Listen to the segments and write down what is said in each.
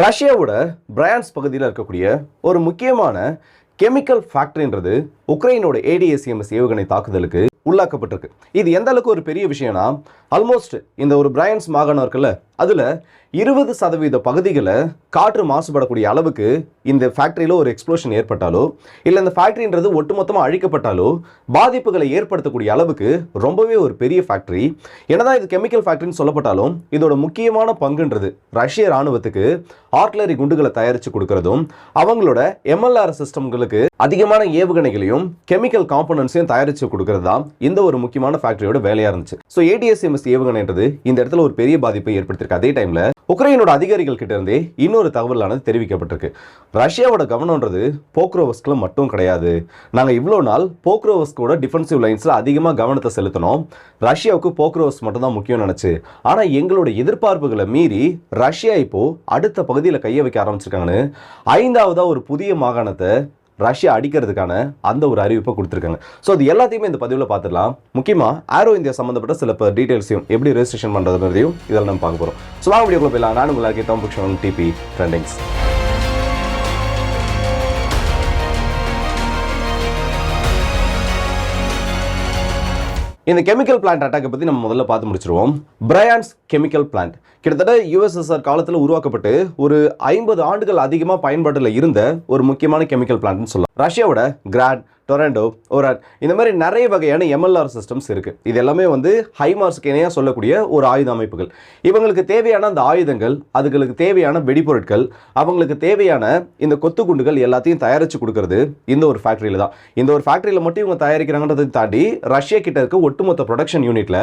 ரஷ்யாவோட பிரான்ஸ் பகுதியில் இருக்கக்கூடிய ஒரு முக்கியமான கெமிக்கல் ஃபேக்டரின்றது உக்ரைனோட ஏடிஎஸ்எம்எஸ் ஏவுகணை தாக்குதலுக்கு உள்ளாக்கப்பட்டிருக்கு. இது எந்த அளவுக்கு ஒரு பெரிய விஷயம்னா ஆல்மோஸ்ட் இந்த ஒரு பிரான்ஸ் மாகாணம் இருக்குல்ல அதில் இருபது சதவீத பகுதிகளை காற்று மாசுபடக்கூடிய அளவுக்கு இந்த ஃபேக்ட்ரியில் ஒரு எக்ஸ்ப்ளோஷன் ஏற்பட்டாலோ இல்லை இந்த ஃபேக்ட்ரின்றது ஒட்டுமொத்தமாக அழிக்கப்பட்டாலோ பாதிப்புகளை ஏற்படுத்தக்கூடிய அளவுக்கு ரொம்பவே ஒரு பெரிய ஃபேக்ட்ரி என்னதான் இது கெமிக்கல் ஃபேக்ட்ரின்னு சொல்லப்பட்டாலும் இதோட முக்கியமான பங்குன்றது ரஷ்ய ராணுவத்துக்கு ஆர்ட்லரி குண்டுகளை தயாரித்து கொடுக்கறதும் அவங்களோட எம்எல்ஆர் சிஸ்டம்களுக்கு அதிகமான ஏவுகணைகளையும் கெமிக்கல் காம்பனன்ட்ஸையும் தயாரித்து கொடுக்கறது தான் இந்த ஒரு முக்கியமான ஃபேக்டரியோட வேலையாக இருந்துச்சு. ஸோ ஏடிஎஸ்எம்எஸ் ஏவுகணைன்றது இந்த இடத்துல ஒரு பெரிய பாதிப்பை ஏற்படுத்தியிருக்கு. அதே டைமில் உக்ரைனோட அதிகாரிகள் கிட்ட இருந்தே இன்னொரு தகவலானது தெரிவிக்கப்பட்டிருக்கு. ரஷ்யாவோட கவனம்ன்றது போக்ரோவஸ்கில் மட்டும் கிடையாது. நாங்கள் இவ்வளோ நாள் போக்ரோவஸ்கோட டிஃபென்சிவ் லைன்ஸில் அதிகமாக கவனத்தை செலுத்தினோம். ரஷ்யாவுக்கு போக்ரோவஸ் மட்டும் தான் முக்கியம் நினச்சி. ஆனால் எங்களோட எதிர்பார்ப்புகளை மீறி ரஷ்யா இப்போ அடுத்த பகுதியில் கையை வைக்க ஆரம்பிச்சிருக்காங்கன்னு ஐந்தாவதாக ஒரு புதிய மாகாணத்தை ரஷ்யா அடிக்கிறதுக்கான அந்த ஒரு அறிவிப்பை கொடுத்துருக்காங்க. ஸோ அது எல்லாத்தையுமே இந்த பதிவில் பார்த்துடலாம். முக்கியமாக ஆரோ இந்தியா சம்மந்தப்பட்ட சில டீட்டெயில்ஸையும் எப்படி ரெஜிஸ்ட்ரேஷன் பண்ணுறதுன்றதையும் இதெல்லாம் நம்ம பார்க்க போகிறோம் ஸோ வாங்க வீடியோக்குள்ள போயிடலாம். நான் உங்களுக்கு தம் டிபி ட்ரெண்டிங்ஸ் இந்த கெமிக்கல் பிளான்ட் அட்டாக்கை பற்றி நம்ம முதல்ல பார்த்து முடிச்சிருவோம். பிரையான்ஸ் கெமிக்கல் பிளான்ட் கிட்டத்தட்ட யூஎஸ்எஸ்ஆர் காலத்தில் உருவாக்கப்பட்டு ஒரு ஐம்பது ஆண்டுகள் அதிகமாக பயன்பாட்டில் இருந்த ஒரு முக்கியமான கெமிக்கல் பிளான்ட்னு சொல்லலாம். ரஷ்யாவோட கிராட் டொரண்டோ ஒராட் இந்த மாதிரி நிறைய வகையான எம்எல்ஆர் சிஸ்டம்ஸ் இருக்குது இது எல்லாமே வந்து ஹைமார்ஸ்க்கு இணையாக சொல்லக்கூடிய ஒரு ஆயுத அமைப்புகள். இவங்களுக்கு தேவையான அந்த ஆயுதங்கள் அதுகளுக்கு தேவையான வெடிப்பொருட்கள் அவங்களுக்கு தேவையான இந்த கொத்து குண்டுகள் எல்லாத்தையும் தயாரித்து கொடுக்கறது இந்த ஒரு ஃபேக்ட்ரியில் தான். இந்த ஒரு ஃபேக்ட்ரியில் மட்டும் இவங்க தயாரிக்கிறாங்கன்றதை தாண்டி ரஷ்யா கிட்ட இருக்க ஒட்டுமொத்த ப்ரொடக்ஷன் யூனிட்ல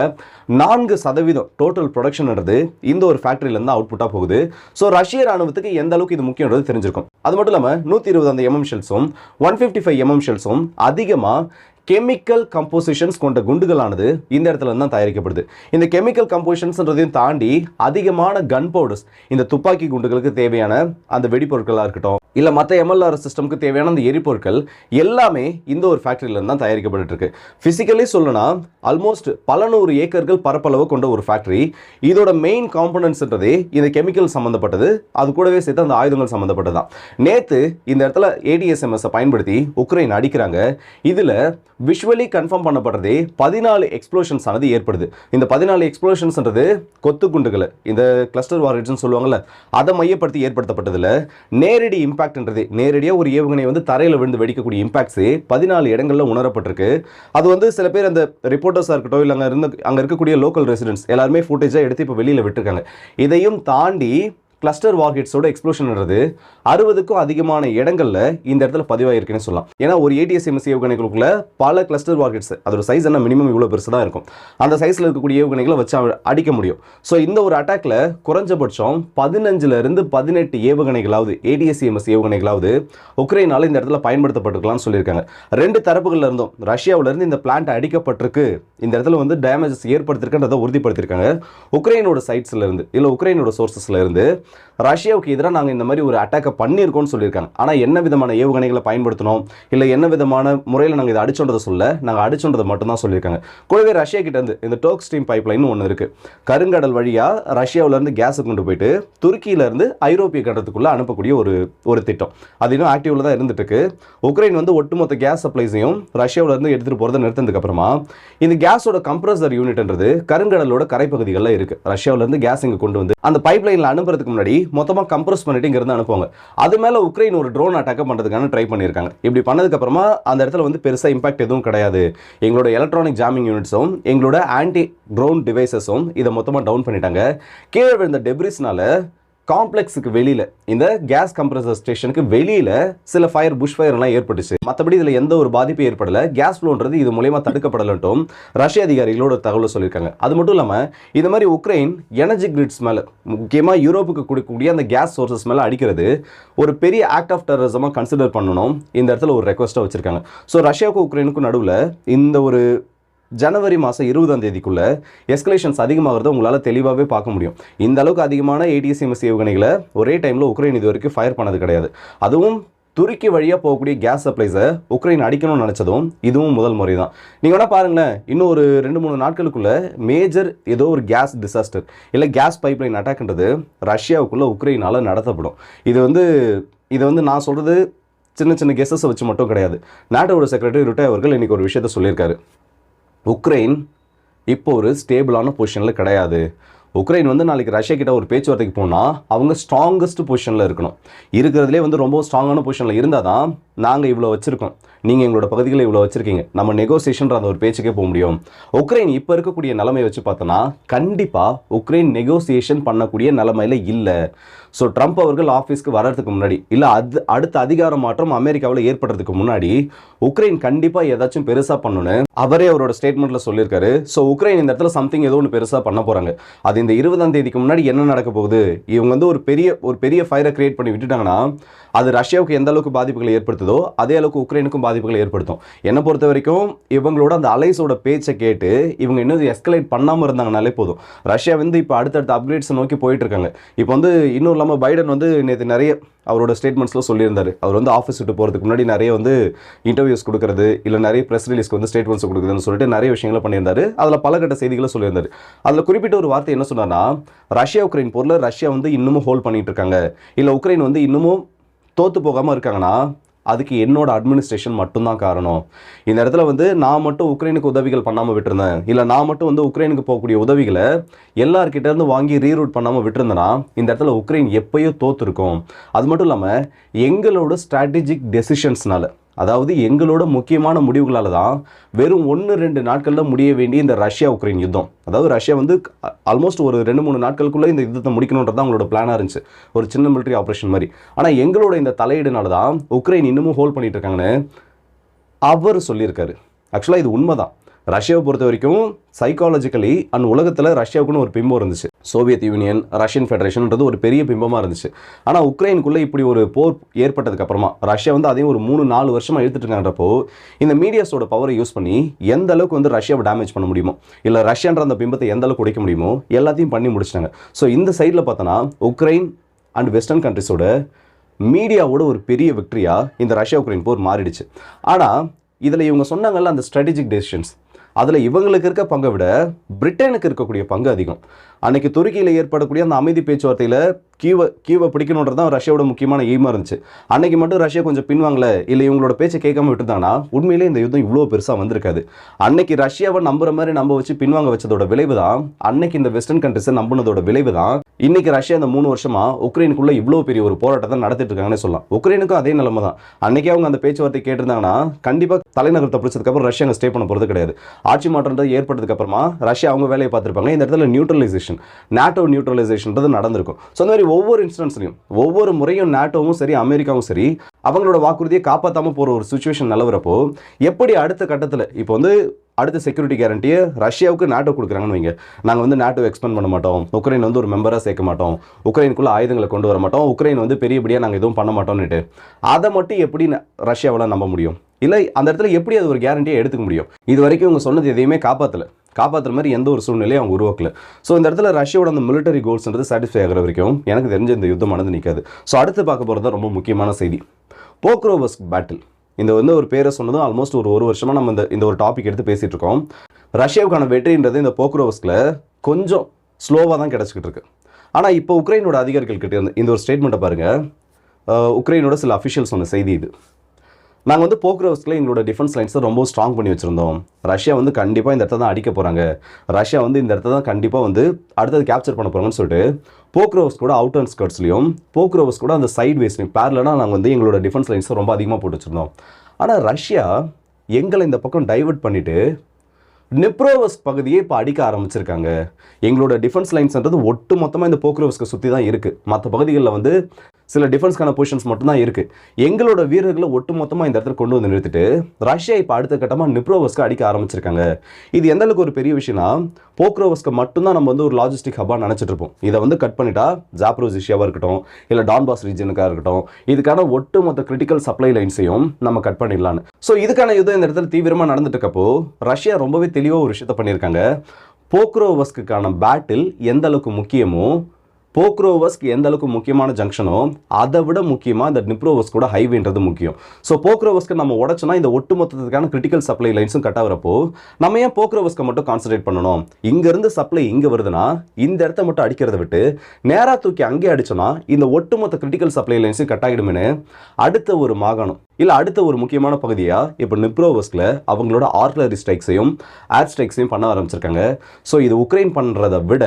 நான்கு சதவீதம் டோட்டல் ப்ரொடக்ஷன்ன்றது இந்த ஒரு ஃபேக்ட்ரியிலேருந்து அவுட்புட்டாக போகுது. ஸோ ரஷ்ய ராணுவத்துக்கு எந்த அளவுக்கு இது முக்கியன்றது தெரிஞ்சிருக்கும். அது மட்டும் இல்லாமல் நூற்றி இருபது அந்த எம்எம் ஷெல்ஸும் ஒன் ஃபிஃப்டி ஃபைவ் எம்எம் ஷெல்ஸும் அதிகமாக கெமிக்கல் கம்போசிஷன்ஸ் கொண்ட குண்டுகளானது இந்த இடத்துல தான் தயாரிக்கப்படுது. இந்த கெமிக்கல் கம்போசிஷன்ஸ்ன்றதையும் தாண்டி அதிகமான கன் பவுடர்ஸ் இந்த துப்பாக்கி குண்டுகளுக்கு தேவையான அந்த வெடிப்பொருட்களாக இருக்கட்டும் இல்லை மற்ற எம்எல்ஆர் சிஸ்டம்க்கு தேவையான அந்த எரிபொருட்கள் எல்லாமே இந்த ஒரு ஃபேக்ட்ரியில தான் தயாரிக்கப்பட்டு இருக்கு. ஃபிசிக்கலி சொல்லணும்னா ஆல்மோஸ்ட் பல நூறு ஏக்கர்கள் பரப்பளவு கொண்ட ஒரு ஃபேக்ட்ரி இதோட மெயின் காம்பனன்ட்ஸ்ன்றதே இந்த கெமிக்கல் சம்மந்தப்பட்டது அது கூடவே சேர்த்து அந்த ஆயுதங்கள் சம்மந்தப்பட்டது தான் நேற்று இந்த இடத்துல ஏடிஎஸ்எம்எஸை பயன்படுத்தி உக்ரைன் அடிக்கிறாங்க. இதில் விஷுவலி கன்ஃபார்ம் பண்ணப்படுறதே பதினாலு எக்ஸ்ப்ளோஷன்ஸ் ஆனது ஏற்படுது. இந்த பதினாலு எக்ஸ்ப்ளோஷன்ஸ்ன்றது கொத்து குண்டுகளை இந்த கிளஸ்டர் வாரேட்ஸ்னு சொல்லுவாங்கல்ல அதை மையப்படுத்தி ஏற்படுத்தப்பட்டதில் நேரடி இம்பாக்ட்ன்றது நேரடியாக ஒரு ஏவுகணை வந்து தரையில் விழுந்து வெடிக்கக்கூடிய இம்பாக்ட்ஸு பதினாலு இடங்களில் உணரப்பட்டிருக்கு. அது வந்து சில பேர் அந்த ரிப்போர்ட்டர்ஸாக இருக்கட்டும் இல்லை அங்கே இருந்து அங்கே இருக்கக்கூடிய லோக்கல் ரெசிடென்ட்ஸ் எல்லாருமே ஃபுட்டேஜாக எடுத்து இப்போ வெளியில் விட்டுருக்காங்க. இதையும் தாண்டி கிளஸ்டர் வார்கெட்ஸோட எக்ஸ்ப்ளோஷன்ன்றது அறுபதுக்கும் அதிகமான இடங்களில் இந்த இடத்துல பதிவாயிருக்குன்னு சொல்லலாம். ஏன்னா ஒரு ஏடிஎஸ்எம்எஸ் ஏவுகணைகளுக்குள்ள பல கிளஸ்டர் வார்கெட்ஸ் அதோட சைஸ் என்ன மினிமம் இவ்வளோ பெருசு தான் இருக்கும். அந்த சைஸில் இருக்கக்கூடிய ஏவுகணைகளை வச்சு அடிக்க முடியும். ஸோ இந்த ஒரு அட்டாக்ல குறைஞ்சபட்சம் பதினஞ்சுலேருந்து பதினெட்டு ஏவுகணைகளாவது ஏடிஎஸ்எம்எஸ் ஏவுகணைகளாவது உக்ரைனால இந்த இடத்துல பயன்படுத்தப்பட்டிருக்கலாம்னு சொல்லியிருக்காங்க. ரெண்டு தரப்புகள்ல இருந்தும் ரஷ்யாவுலேருந்து இந்த பிளான்ட் அடிக்கப்பட்டிருக்கு இந்த இடத்துல வந்து டேமேஜஸ் ஏற்படுத்திருக்குன்றதை உறுதிப்படுத்தியிருக்காங்க. உக்ரைனோட சைட்ஸ்ல இருந்து இல்லை உக்ரைனோட சோர்சஸ்ல இருந்து ரஷ்யாவுக்கு எதிராக நாங்கள் இந்த மாதிரி ஒரு அட்டாக்கை பண்ணியிருக்கோம்னு சொல்லியிருக்காங்க. ஆனால் என்ன விதமான ஏவுகணைகளை பயன்படுத்தணும் இல்லை என்ன விதமான முறையில் நாங்கள் இதை அடிச்சோன்றதை சொல்ல நாங்கள் அடிச்சோன்றதை மட்டும்தான் சொல்லியிருக்காங்க. கூடவே ரஷ்யா கிட்ட இருந்து இந்த டோக் ஸ்ட்ரீம் பைப்லைன் ஒன்று இருக்கு. கருங்கடல் வழியாக ரஷ்யாவிலேருந்து கேஸை கொண்டு போயிட்டு துருக்கியிலேருந்து ஐரோப்பிய கண்டத்துக்குள்ளே அனுப்பக்கூடிய ஒரு ஒரு திட்டம். அது இன்னும் ஆக்டிவில் தான் இருந்துட்டு இருக்கு. உக்ரைன் வந்து ஒட்டுமொத்த கேஸ் சப்ளைஸையும் ரஷ்யாவிலேருந்து எடுத்துகிட்டு போகிறத நிறுத்தினதுக்கப்புறமா இந்த கேஸோட கம்ப்ரஸர் யூனிட்ன்றது கருங்கடலோட கரைப்பகுதிகளில் இருக்குது ரஷ்யாவிலேருந்து கேஸ் இங்கே கொண்டு வந்து அந்த பைப் லைனில் அனுப்புறதுக்கு முன்னாடி மொத்தமாக கம்ப்ரஸ் பண்ணிட்டு இங்கேருந்து அனுப்புவாங்க. அது மேலே உக்ரைன் ஒரு ட்ரோன் அட்டாக் பண்ணுறதுக்கான ட்ரை பண்ணியிருக்காங்க. இப்படி பண்ணதுக்கப்புறமா அந்த இடத்துல வந்து பெருசாக இம்பாக்ட் எதுவும் கிடையாது. எங்களோட எலக்ட்ரானிக் ஜாமிங் யூனிட்ஸும் எங்களோட ஆன்டி ட்ரோன் டிவைசஸும் இதை மொத்தமாக டவுன் பண்ணிட்டாங்க. கீழே விழுந்த டெப்ரிஸ்னால காம்ப்ளெக்ஸுக்கு வெளியில் இந்த கேஸ் கம்ப்ரஸர் ஸ்டேஷனுக்கு வெளியில் சில ஃபயர் புஷ் ஃபயர்லாம் ஏற்பட்டுச்சு. மற்றபடி இதில் எந்த ஒரு பாதிப்பும் ஏற்படலை. கேஸ் ஃப்ளோன்றது இது மூலயமா தடுக்கப்படலன்ட்டும் ரஷ்ய அதிகாரிகளோட தகவலை தகவல் சொல்லியிருக்காங்க. அது மட்டும் இல்லாமல் இது மாதிரி உக்ரைன் எனர்ஜி கிரிட்ஸ் மேலே முக்கியமாக யூரோப்புக்கு கொடுக்கக்கூடிய அந்த கேஸ் சோர்சஸ் மேலே அடிக்கிறது ஒரு பெரிய ஆக்ட் ஆஃப் டெரரிசமாக கன்சிடர் பண்ணணும். இந்த இடத்துல ஒரு ரெக்வஸ்ட்டாக வச்சுருக்காங்க. ஸோ ரஷ்யாவுக்கும் உக்ரைனுக்கும் நடுவில் இந்த ஒரு ஜனவரி மாதம் இருபதாம் தேதிக்குள்ள எஸ்கலேஷன்ஸ் அதிகமாகிறத உங்களால் தெளிவாகவே பார்க்க முடியும். இந்த அளவுக்கு அதிகமான ஏடிஎஸ்எம்எஸ் ஏவுகணைகளை ஒரே டைமில் உக்ரைன் இது வரைக்கும் ஃபயர் பண்ணது கிடையாது. அதுவும் துருக்கி வழியாக போகக்கூடிய கேஸ் சப்ளைஸை உக்ரைன் அடிக்கணும்னு நினச்சதும் இதுவும் முதல் முறை தான் நீங்கள் வேணால் பாருங்களேன் இன்னும் ஒரு ரெண்டு மூணு நாட்களுக்குள்ளே மேஜர் ஏதோ ஒரு கேஸ் டிசாஸ்டர் இல்லை கேஸ் பைப்லைன் அட்டாக்ன்றது ரஷ்யாவுக்குள்ளே உக்ரைனால் நடத்தப்படும். இது வந்து இதை வந்து நான் சொல்கிறது சின்ன சின்ன கெஸஸை வச்சு மட்டும் கிடையாது. நாட்டோட செக்ரட்டரி ருட்டே அவர்கள் இன்றைக்கி ஒரு விஷயத்த சொல்லியிருக்காரு. உக்ரைன் இப்போ ஒரு ஸ்டேபிளான பொசிஷனில் கிடையாது. உக்ரைன் வந்து நாளைக்கு ரஷ்யா கிட்ட ஒரு பேச்சுவார்த்தைக்கு போனால் அவங்க ஸ்ட்ராங்கஸ்ட் பொசிஷனில் இருக்கணும். இருக்கிறதுலே வந்து ரொம்ப ஸ்ட்ராங்கான பொசிஷனில் இருந்தால் தான் நாங்கள் இவ்வளோ வச்சுருக்கோம். நீங்கள் எங்களோட பகுதிகளை இவ்வளோ வச்சுருக்கீங்க. நம்ம நெகோசியேஷன்ற அந்த ஒரு பேச்சுக்கே போக முடியும். உக்ரைன் இப்போ இருக்கக்கூடிய நிலைமை வச்சு பார்த்தோன்னா கண்டிப்பாக உக்ரைன் நெகோசியேஷன் பண்ணக்கூடிய நிலமையில இல்லை. ஸோ ட்ரம்ப் அவர்கள் ஆஃபீஸ்க்கு வர்றதுக்கு முன்னாடி இல்லை அது அடுத்த அதிகார மாற்றம் அமெரிக்காவில் ஏற்படுறதுக்கு முன்னாடி உக்ரைன் கண்டிப்பாக ஏதாச்சும் பெருசாக பண்ணணும்னு அவரே அவரோட ஸ்டேட்மெண்ட்டில் சொல்லியிருக்காரு. ஸோ உக்ரைன் இந்த இடத்துல சம்திங் ஏதோ ஒன்று பெருசாக பண்ண போகிறாங்க அது இந்த இருபதாம் தேதிக்கு முன்னாடி என்ன நடக்க போகுது? இவங்க வந்து ஒரு பெரிய ஒரு பெரிய ஃபயரை கிரியேட் பண்ணி விட்டுட்டாங்கன்னா அது ரஷ்யாவுக்கு எந்த அளவுக்கு பாதிப்புகளை ஏற்படுத்துதோ அதே அளவுக்கு உக்ரைனுக்கும் பாதிப்புகளை ஏற்படுத்தும். என்னை பொறுத்த வரைக்கும் இவங்களோட அந்த அலைஸோட பேச்சை கேட்டு இவங்க இன்னும் எஸ்கலேட் பண்ணாமல் இருந்தாங்கனாலே போதும். ரஷ்யா வந்து இப்போ அடுத்தடுத்த அப்கிரேட்ஸை நோக்கி போயிட்டு இருக்காங்க. இப்போ வந்து இன்னொரு இல்லாமல் பைடன் வந்து நேற்று நிறைய அவரோட ஸ்டேட்மெண்ட்ஸில் சொல்லியிருந்தார். அவர் வந்து ஆஃபீஸ் விட்டு போகிறதுக்கு முன்னாடி நிறைய வந்து இன்டர்வியூஸ் கொடுக்குறது இல்லை நிறைய ப்ரெஸ் ரிலீஸ்க்கு வந்து ஸ்டேட்மெண்ட்ஸ் கொடுக்குதுன்னு சொல்லிட்டு நிறைய விஷயங்களை பண்ணியிருந்தாரு. அதில் பல கட்ட செய்திகளை சொல்லியிருந்தார். அதில் குறிப்பிட்ட ஒரு வார்த்தை என்ன சொன்னார்னா ரஷ்யா உக்ரைன் போரில் ரஷ்யா வந்து இன்னமும் ஹோல்ட் பண்ணிகிட்டு இருக்காங்க. இல்லை உக்ரைன் வந்து இன்னமும் தோற்று போகாமல் இருக்காங்கன்னா அதுக்கு என்னோட அட்மினிஸ்ட்ரேஷன் மட்டும்தான் காரணம். இந்த இடத்துல வந்து நான் மட்டும் உக்ரைனுக்கு உதவிகள் பண்ணாமல் விட்டுருந்தேன். இல்லை நான் மட்டும் வந்து உக்ரைனுக்கு போகக்கூடிய உதவிகளை எல்லார்கிட்டேருந்து வாங்கி ரீரூட் பண்ணாமல் விட்டுருந்தேன்னா இந்த இடத்துல உக்ரைன் எப்பயோ தோற்றுருக்கும் அது மட்டும் இல்லாமல் எங்களோட ஸ்ட்ராட்டஜிக் டெசிஷன்ஸ்னால அதாவது எங்களோட முக்கியமான முடிவுகளால் தான் வெறும் ஒன்று ரெண்டு நாட்களில் முடிய வேண்டிய இந்த ரஷ்யா உக்ரைன் யுத்தம். அதாவது ரஷ்யா வந்து ஆல்மோஸ்ட் ஒரு ரெண்டு மூணு நாட்களுக்குள்ளே இந்த யுத்தத்தை முடிக்கணுன்றது தான் அவங்களோட பிளானாக இருந்துச்சு. ஒரு சின்ன மிலிட்டரி ஆப்ரேஷன் மாதிரி. ஆனால் எங்களோட இந்த தலையீடுனால தான் உக்ரைன் இன்னமும் ஹோல்ட் பண்ணிட்டு இருக்காங்கன்னு அவர் சொல்லியிருக்காரு. ஆக்சுவலாக இது உண்மைதான். ரஷ்யாவை பொறுத்த வரைக்கும் சைக்காலஜிக்கலி அண்ட் உலகத்தில் ரஷ்யாவுக்குன்னு ஒரு பிம்பம் இருந்துச்சு. சோவியத் யூனியன் ரஷ்யன் ஃபெடரேஷன்ன்றது ஒரு பெரிய பிம்பமாக இருந்துச்சு. ஆனால் உக்ரைனுக்குள்ளே இப்படி ஒரு போர் ஏற்பட்டதுக்கப்புறமா ரஷ்யா வந்து அதையும் ஒரு மூணு நாலு வருஷமாக இழுத்துட்டு இருக்கான்றப்போ இந்த மீடியாஸோட பவரை யூஸ் பண்ணி எந்த அளவுக்கு வந்து ரஷ்யாவை டேமேஜ் பண்ண முடியுமோ இல்லை ரஷ்யான்ற அந்த பிம்பத்தை எந்த அளவுக்கு உடைக்க முடியுமோ எல்லாத்தையும் பண்ணி முடிச்சிட்டாங்க. ஸோ இந்த சைடில் பார்த்தோன்னா உக்ரைன் அண்ட் வெஸ்டர்ன் கண்ட்ரிஸோட மீடியாவோட ஒரு பெரிய விக்ட்ரியாக இந்த ரஷ்யா உக்ரைன் போர் மாறிடுச்சு. ஆனால் இதில் இவங்க சொன்னாங்கல்ல அந்த ஸ்ட்ராட்டஜிக் டெசிஷன்ஸ் அதில் இவங்களுக்கு இருக்க பங்கை விட பிரிட்டனுக்கு இருக்கக்கூடிய பங்கு அதிகம். அன்னைக்கு துருக்கியில் ஏற்படக்கூடிய அந்த அமைதி பேச்சுவார்த்தையில் கீவை கீவை பிடிக்கணுன்றது தான் ரஷ்யாவோட முக்கியமான எய்மாக இருந்துச்சு. அன்னைக்கு மட்டும் ரஷ்யா கொஞ்சம் பின்வாங்கல இல்லை இவங்களோட பேச்சை கேட்காம விட்டுருந்தாங்கன்னா உண்மையிலே இந்த யுத்தம் இவ்வளோ பெருசாக வந்திருக்காது. அன்னைக்கு ரஷ்யாவை நம்புற மாதிரி நம்ப வச்சு பின்வாங்க வச்சதோட விளைவு தான் அன்னைக்கு இந்த வெஸ்டர்ன் கண்ட்ரிஸை நம்பினதோட விளைவு தான் இன்னைக்கு ரஷ்யா இந்த மூணு வருஷமா உக்ரைனுக்குள்ள இவ்வளோ பெரிய ஒரு போராட்டத்தை நடத்திட்டு இருக்காங்கன்னு சொல்லலாம். உக்ரைனுக்கும் அதே நிலைமை தான் அன்னைக்கே அவங்க அந்த பேச்சுவார்த்தை கேட்டிருந்தாங்கன்னா கண்டிப்பாக தலைநகரத்தை பிடிச்சதுக்கப்புறம் ரஷ்யா அங்கே ஸ்டே பண்ண போகிறது கிடையாது. ஆட்சி மாற்றம்ன்றது ஏற்பட்டதுக்கு அப்புறமா ரஷ்யா அவங்க வேலையை பார்த்துருப்பாங்க. இந்த இடத்துல நியூட்ரலைசேஷன் நாட்டோ நியூட்ரலைசேஷன்றது நடந்திருக்கும். ஸோ அந்த மாதிரி ஒவ்வொரு இன்ஸ்டன்ஸ்லையும் ஒவ்வொரு முறையும் நாட்டோவும் சரி அமெரிக்காவும் சரி அவங்களோட வாக்குறுதியை காப்பாற்றாமல் போகிற ஒரு சுச்சுவேஷன் நிலவரப்போ எப்படி அடுத்த கட்டத்தில் இப்போ வந்து அடுத்த செக்யூரிட்டி கேரண்டியை ரஷ்யாவுக்கு நாட்டோ கொடுக்குறாங்கன்னு வைங்க. நாங்கள் வந்து நாட்டோ எக்ஸ்பெண்ட் பண்ண மாட்டோம். உக்ரைன் வந்து ஒரு மெம்பராக சேர்க்க மாட்டோம். உக்ரைனுக்குள்ள ஆயுதங்களை கொண்டு வர மாட்டோம். உக்ரைன் வந்து பெரியபடியாக நாங்கள் எதுவும் பண்ண மாட்டோம்னுட்டு. அதை மட்டும் எப்படி ந- நம்ப முடியும்? இல்லை அந்த இடத்துல எப்படி அது ஒரு கேரண்டியை எடுத்துக்க முடியும்? இது வரைக்கும் இவங்க சொன்னது எதையுமே காப்பாற்றல காப்பாற்றுற மாதிரி எந்த ஒரு சூழ்நிலையும் அவங்க உருவாக்கல. ஸோ இந்த இடத்துல ரஷ்யாவோட அந்த மிலிட்டரி கோல்ஸ்ன்றது சாட்டிஸ்ஃபை ஆகிற வரைக்கும் எனக்கு தெரிஞ்ச இந்த யுத்தம் நடந்து நிற்காது ஸோ அடுத்து பார்க்க போகிறது தான் ரொம்ப முக்கியமான செய்தி. போக்ரோவஸ்க் பேட்டில் இந்த வந்து ஒரு பேரை சொன்னதும் ஆல்மோஸ்ட் ஒரு ஒரு வருஷமாக நம்ம இந்த இந்த ஒரு டாபிக் எடுத்து பேசிகிட்டு இருக்கோம். ரஷ்யாவுக்கான வெற்றின்றது இந்த போக்ரோவஸ்கில் கொஞ்சம் ஸ்லோவாக தான் கிடச்சிக்கிட்டு இருக்கு. ஆனால் இப்போ உக்ரைனோட அதிகாரிகள் கிட்ட இருந்து இந்த ஒரு ஸ்டேட்மெண்ட்டை பாருங்கள் உக்ரைனோட சில அஃபிஷியல்ஸ் சொன்ன செய்தி இது. நாங்கள் வந்து போக்ரோவஸ்கில் எங்களோட டிஃபென்ஸ் லைன்ஸை ரொம்ப ஸ்ட்ராங் பண்ணி வச்சுருந்தோம். ரஷ்யா வந்து கண்டிப்பாக இந்த இடத்த தான் அடிக்க போகிறாங்க ரஷ்யா வந்து இந்த இடத்த தான் கண்டிப்பாக வந்து அடுத்தது கேப்சர் பண்ண போகிறாங்கன்னு சொல்லிட்டு போக்ரோவஸ் கூட அவுட் அண்ட் ஸ்கர்ட்ஸ்லையும் போக்ரோவஸ் கூட அந்த சைட் வேஸ்லையும் பேரலாம் நாங்கள் வந்து எங்களோட டிஃபென்ஸ் லைன்ஸை ரொம்ப அதிகமாக போட்டு வச்சுருந்தோம். ஆனால் ரஷ்யா எங்களை இந்த பக்கம் டைவர்ட் பண்ணிவிட்டு நெப்ரோவஸ் பகுதியே இப்போ அடிக்க ஆரம்பிச்சிருக்காங்க. எங்களோட டிஃபென்ஸ் லைன்ஸ்ன்றது ஒட்டு மொத்தமாக இந்த போக்ரோவஸ்க்கு சுற்றி தான் இருக்குது மற்ற பகுதிகளில் வந்து சில டிஃபென்ஸ்க்கான பொசிஷன்ஸ் மட்டும்தான் இருக்குது எங்களோட வீரர்களை ஒட்டு மொத்தமாக இந்த இடத்துல கொண்டு வந்து நிறுத்திட்டு ரஷ்யா இப்போ அடுத்த கட்டமாக நிப்ரோவஸ்க்கு அடிக்க ஆரம்பிச்சிருக்காங்க. இது எந்த அளவுக்கு ஒரு பெரிய விஷயம்னா போக்ரோவஸ்க்கு மட்டும்தான் நம்ம வந்து ஒரு லாஜிஸ்டிக் ஹப்பாக நினச்சிட்டு இருப்போம். இதை வந்து கட் பண்ணிட்டா ஜாப்ரோசிஷியாவாக இருக்கட்டும் இல்லை டான்பாஸ் ரீஜனுக்காக இருக்கட்டும் இதுக்கான ஒட்டு மொத்த கிரிட்டிக்கல் சப்ளை லைன்ஸையும் நம்ம கட் பண்ணிடலான்னு. ஸோ இதுக்கான யுத்தம் இந்த இடத்துல தீவிரமாக நடந்துட்டு இருக்கப்போ ரஷ்யா ரொம்பவே தெளிவாக ஒரு விஷயத்த பண்ணியிருக்காங்க. போக்ரோவஸ்க்குக்கான பேட்டில் எந்த அளவுக்கு முக்கியமோ போக்ரோவஸ்க்கு எந்த அளவுக்கு முக்கியமான ஜங்ஷனோ அதை விட முக்கியமாக இந்த நிப்ரோவஸ் கூட ஹைவேன்றது முக்கியம். ஸோ போக்ரோவஸ்க்கு நம்ம உடச்சோன்னா இந்த ஒட்டுமொத்தத்துக்கான கிரிட்டிக்கல் சப்ளை லைன்ஸும் கட் ஆகிறப்போ நம்ம ஏன் போக்ரோவஸ்க்கை மட்டும் கான்சன்ட்ரேட் பண்ணணும்? இங்கேருந்து சப்ளை இங்கே வருதுன்னா இந்த இடத்த மட்டும் அடிக்கிறத விட்டு நேராக தூக்கி அங்கே அடிச்சோன்னா இந்த ஒட்டுமொத்த கிரிட்டிக்கல் சப்ளை லைன்ஸும் கட் ஆகிடும்னு அடுத்த ஒரு மாகாணம் இல்லை அடுத்த ஒரு முக்கியமான பகுதியாக இப்போ நிப்ரோவஸ்கில் அவங்களோட ஆர்ட்லரி ஸ்ட்ரைக்ஸையும் ஏர் ஸ்ட்ரைக்ஸையும் பண்ண ஆரம்பிச்சிருக்காங்க. ஸோ இது உக்ரைன் பண்ணுறதை விட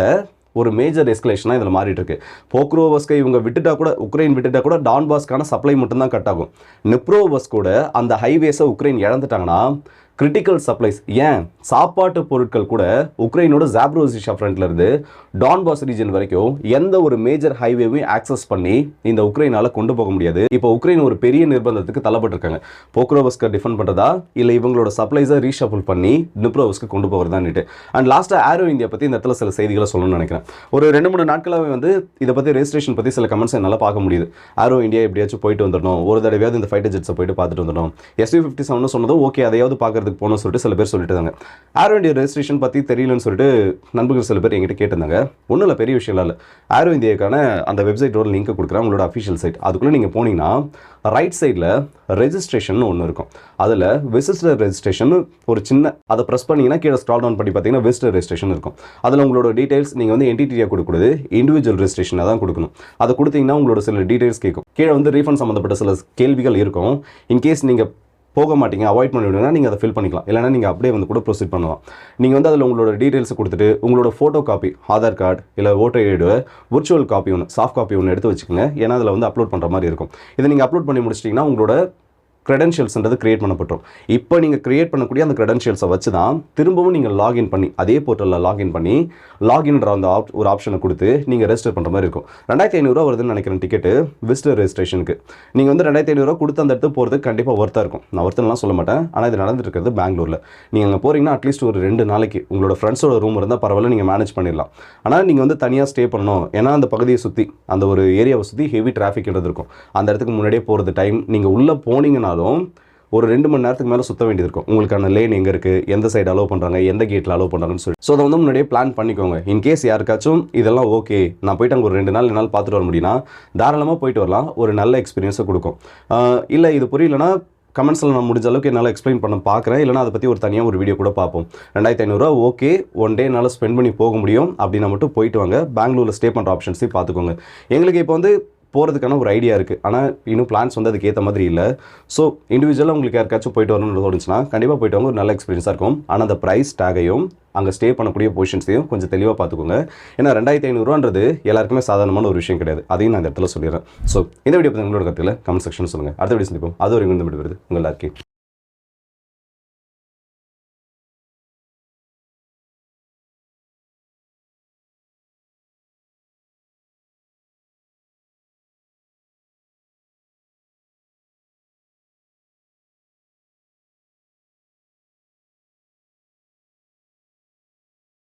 ஒரு மேஜர் எஸ்கலேஷனாக இதில் மாறிட்டு இருக்கு போக்ரோவஸ்கை இவங்க விட்டுட்டா கூட உக்ரைன் விட்டுட்டா கூட டான்பாஸ்க்கான சப்ளை மட்டும்தான் கட் ஆகும். நிப்ரோவஸ் கூட அந்த ஹைவேஸை உக்ரைன் இழந்துட்டாங்கன்னா கிரிட்டிக்கல் சப்ளைஸ் ஏன்? சாப்பாட்டு பொருட்கள் கூட உக்ரைனோட ஜாப்ரோசிஷா ஃப்ரண்ட்லேருந்து டான்பாஸ் ரீஜன் வரைக்கும் எந்த ஒரு மேஜர் ஹைவேவையும் ஆக்சஸ் பண்ணி இந்த உக்ரைனால் கொண்டு போக முடியாது. இப்போ உக்ரைன் ஒரு பெரிய நிர்பந்தத்துக்கு தள்ளப்பட்டிருக்காங்க. போக்ரோவஸ்கை டிஃபெண்ட் பண்ணுறதா இல்லை இவங்களோட சப்ளைஸை ரீஷஃபுல் பண்ணி நிப்ரோவஸ்க்கு கொண்டு போகிறதான்னுட்டு அண்ட் லாஸ்ட்டாக ஆரோ இந்தியா பற்றி இந்த இடத்துல சில செய்திகளை சொல்லணும்னு நினைக்கிறேன். ஒரு ரெண்டு மூணு நாட்களாகவே வந்து இதை பற்றி ரெஜிஸ்ட்ரேஷன் பற்றி சில கமெண்ட்ஸ் என்னால் பார்க்க முடியுது. ஆரோ இந்தியா எப்படியாச்சும் போயிட்டு வந்துடணும். ஒரு தடவையாவது இந்த ஃபைட்டர் ஜெட்ஸை போயிட்டு பார்த்துட்டு வந்துடணும். எஸ்வி ஃபிஃப்டி செவன் சொன்னதும் ஓகே அதையாவது பார்க்குறதுக்கு போகணும்னு சொல்லிட்டு சில பேர் சொல்லிட்டு இருந்தாங்க. ஆரோ இந்தியா ரெஜிஸ்ட்ரேஷன் பற்றி தெரியலன்னு சொல்லிட்டு நண்பர்கள் சில பேர் எங்கிட்ட கேட்டிருந்தாங்க. ஒன்றும் இல்லை பெரிய விஷயம் இல்லை. ஆரோ இந்தியாக்கான அந்த வெப்சைட்டோட லிங்க் கொடுக்குறேன் உங்களோட அஃபிஷியல் சைட் அதுக்குள்ளே நீங்கள் போனீங்கன்னா ரைட் சைடில் ரெஜிஸ்ட்ரேஷன் ஒன்று இருக்கும். அதில் விசிட்டர் ரெஜிஸ்ட்ரேஷன் ஒரு சின்ன அதை ப்ரெஸ் பண்ணீங்கன்னா கீழே ஸ்க்ரால் டவுன் பண்ணி பார்த்தீங்கன்னா விசிட்டர் ரெஜிஸ்ட்ரேஷன் இருக்கும். அதில் உங்களோட டீடைல்ஸ் நீங்கள் வந்து என்டிடியாக கொடுக்கக்கூடாது இண்டிவிஜுவல் ரெஜிஸ்ட்ரேஷனாக தான் கொடுக்கணும். அதை கொடுத்தீங்கன்னா உங்களோட சில டீடைல்ஸ் கேட்கும். கீழே வந்து ரீஃபண்ட் சம்மந்தப்பட்ட சில கேள்விகள் இருக்கும். இன்கேஸ் நீங்கள் போக மாட்டீங்க அவாய்ட் பண்ணி நீங்கள் அதை ஃபில் பண்ணிக்கலாம். இல்லைனா நீங்கள் அப்படியே வந்து கூட ப்ரொசீட் பண்ணலாம். நீங்கள் வந்து அதில் உங்களோட டீட்டெயில்ஸ் கொடுத்துட்டு உங்களோட ஃபோட்டோ காப்பி ஆதார் கார்டு இல்லை ஓட்டர் ஐடு விர்ச்சுவல் காப்பி ஒன்று சாஃப்ட் காப்பி ஒன்று எடுத்து வச்சுக்கோங்க. ஏன்னா அதில் வந்து அப்லோட் பண்ணுற மாதிரி இருக்கும். இதை நீங்கள் அப்லோட் பண்ணி முடிச்சிட்டிங்கன்னா உங்களோட க்ரெடென்ஷியல்ஸ்ன்றது க்ரியேட் பண்ணப்பட்டோம். இப்போ நீங்கள் க்ரியேட் பண்ணக்கூடிய அந்த க்ரெடென்ஷியல்ஸை வச்சு தான் திரும்பவும் நீங்கள் லாகின் பண்ணி அதே போர்ட்டலில் லாகின் பண்ணி லாகின்ன்ற அந்த ஆப் ஒரு ஆப்ஷனை கொடுத்து நீங்கள் ரெஜிஸ்டர் பண்ணுற மாதிரி இருக்கும். ரெண்டாயிரத்தி ஐநூறுரூவா வருதுன்னு நினைக்கிறேன் டிக்கெட்டு விசிட்டர் ரெஜிஸ்ட்ரேஷனுக்கு நீங்கள் வந்து ரெண்டாயிரத்தி ஐநூறுரூவா கொடுத்து அந்த இடத்துக்கு போகிறதுக்கு கண்டிப்பாக ஒர்த்தாக இருக்கும். நான் ஒருத்தனலாம் சொல்ல மாட்டேன். ஆனால் இது நடந்துட்டு இருக்கிறது பெங்களூரில். நீங்கள் அங்கே போகிறீங்கன்னா அட்லீஸ்ட் ஒரு ரெண்டு நாளைக்கு உங்களோட ஃப்ரெண்ட்ஸோட ரூம் இருந்தால் பரவாயில்ல நீங்கள் மேனேஜ் பண்ணிடலாம். ஆனால் நீங்கள் வந்து தனியாக ஸ்டே பண்ணணும். ஏன்னா அந்த பகுதியை சுற்றி அந்த ஒரு ஏரியாவை சுற்றி ஹெவி டிராஃபிக்ன்றது இருக்கும். அந்த இடத்துக்கு முன்னாடியே போகிறது டைம் நீங்கள் உள்ளே போனீங்கனாலும் ஒரு ரெண்டு மணி நேரத்துக்கு மேலே சுத்த வேண்டியது இருக்கும். உங்களுக்கான லேன் எங்கே இருக்குது எந்த சைடு அலோவ் பண்ணுறாங்க எந்த கேட்டில் அலோவ் பண்ணுறாங்கன்னு சொல்லி ஸோ அதை வந்து முன்னாடியே பிளான் பண்ணிக்கோங்க. இன்கேஸ் யாருக்காச்சும் இதெல்லாம் ஓகே நான் போயிட்டு அங்கே ஒரு ரெண்டு நாள் நாள் பார்த்துட்டு வர முடியும்னா தாராளமாக போயிட்டு வரலாம். ஒரு நல்ல எக்ஸ்பீரியன்ஸை கொடுக்கும். இல்லை இது புரியலனா கமெண்ட்ஸில் நான் முடிஞ்ச அளவுக்கு என்னால் எக்ஸ்பிளைன் பண்ண பார்க்குறேன் இல்லைனா அதை பற்றி ஒரு தனியாக ஒரு வீடியோ கூட பார்ப்போம். ரெண்டாயிரத்தி ஐநூறுரூவா ஓகே ஒன் டே என்னால் ஸ்பெண்ட் பண்ணி போக முடியும். அப்படின்னா மட்டும் போயிட்டு வாங்க. பெங்களூரில் ஸ்டே பண்ணுற ஆப்ஷன்ஸையும் பார்த்துக்கோங்க. எங்களுக்கு இப்போ வந்து போகிறதுக்கான ஒரு ஐடியா இருக்குது ஆனால் இன்னும் பிளான்ஸ் வந்து அதுக்கு ஏற்ற மாதிரி இல்லை. ஸோ இண்டிவிஜுவலாக உங்களுக்கு யாருக்காச்சும் போயிட்டு வரணும்னு தோணுச்சுன்னா கண்டிப்பாக போயிட்டு வாங்க. ஒரு நல்ல எக்ஸ்பீரியன்ஸாக இருக்கும். ஆனால் அந்த ப்ரைஸ் டேகையும் அங்கே ஸ்டே பண்ணக்கூடிய பொசிஷன்ஸையும் கொஞ்சம் தெளிவாக பார்த்துக்கோங்க. ஏன்னா ரெண்டாயிரத்தி ஐநூறுரூவான்றது எல்லாருக்குமே சாதாரணமான ஒரு விஷயம் கிடையாது. அதையும் நான் இந்த இடத்துல சொல்லிடுறேன். ஸோ இந்த வீடியோ பற்றி உங்களோட கருத்தில் கமெண்ட் செக்ஷன் சொல்லுங்கள் அடுத்த வீடியோ சந்திப்போம். அது ஒரு இந்த வீடியோ வருது உங்கள் எல்லாருக்கும்